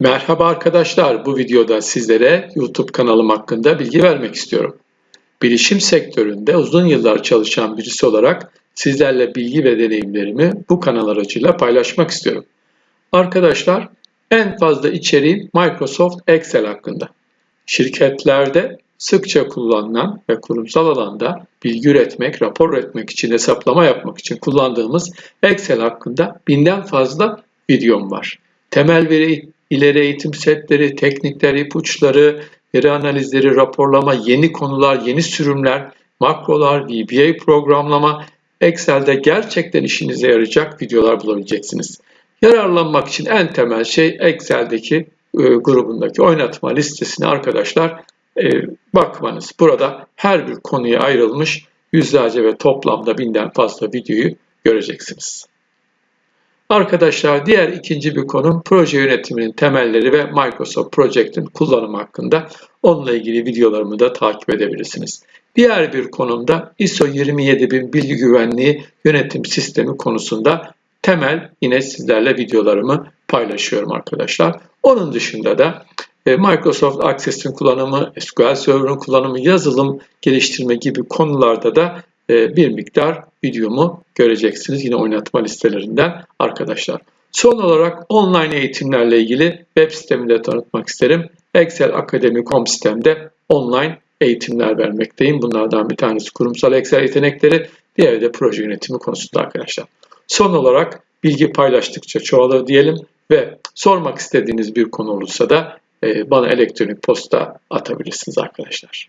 Merhaba arkadaşlar, bu videoda sizlere YouTube kanalım hakkında bilgi vermek istiyorum. Bilişim sektöründe uzun yıllar çalışan birisi olarak sizlerle bilgi ve deneyimlerimi bu kanal aracıyla paylaşmak istiyorum. Arkadaşlar, en fazla içeriğim Microsoft Excel hakkında. Şirketlerde sıkça kullanılan ve kurumsal alanda bilgi üretmek, rapor üretmek için, hesaplama yapmak için kullandığımız Excel hakkında binden fazla videom var. Temel veri, ileri eğitim setleri, teknikler, ipuçları, veri analizleri, raporlama, yeni konular, yeni sürümler, makrolar, VBA programlama, Excel'de gerçekten işinize yarayacak videolar bulabileceksiniz. Yararlanmak için en temel şey Excel'deki e, grubundaki oynatma listesine arkadaşlar e, bakmanız. Burada her bir konuya ayrılmış yüzlerce ve toplamda binden fazla videoyu göreceksiniz. Arkadaşlar diğer ikinci bir konum proje yönetiminin temelleri ve Microsoft Project'in kullanımı hakkında. Onunla ilgili videolarımı da takip edebilirsiniz. Diğer bir konumda ISO 27000 bilgi güvenliği yönetim sistemi konusunda temel yine sizlerle videolarımı paylaşıyorum arkadaşlar. Onun dışında da e, Microsoft Access'in kullanımı, SQL Server'ın kullanımı, yazılım geliştirme gibi konularda da bir miktar videomu göreceksiniz yine oynatma listelerinden arkadaşlar. Son olarak online eğitimlerle ilgili web sitemi de tanıtmak isterim. Excel Akademi.com sitemde online eğitimler vermekteyim. Bunlardan bir tanesi kurumsal Excel yetenekleri, diğeri de proje yönetimi konusunda arkadaşlar. Son olarak bilgi paylaştıkça çoğalır diyelim ve sormak istediğiniz bir konu olursa da e, bana elektronik posta atabilirsiniz arkadaşlar.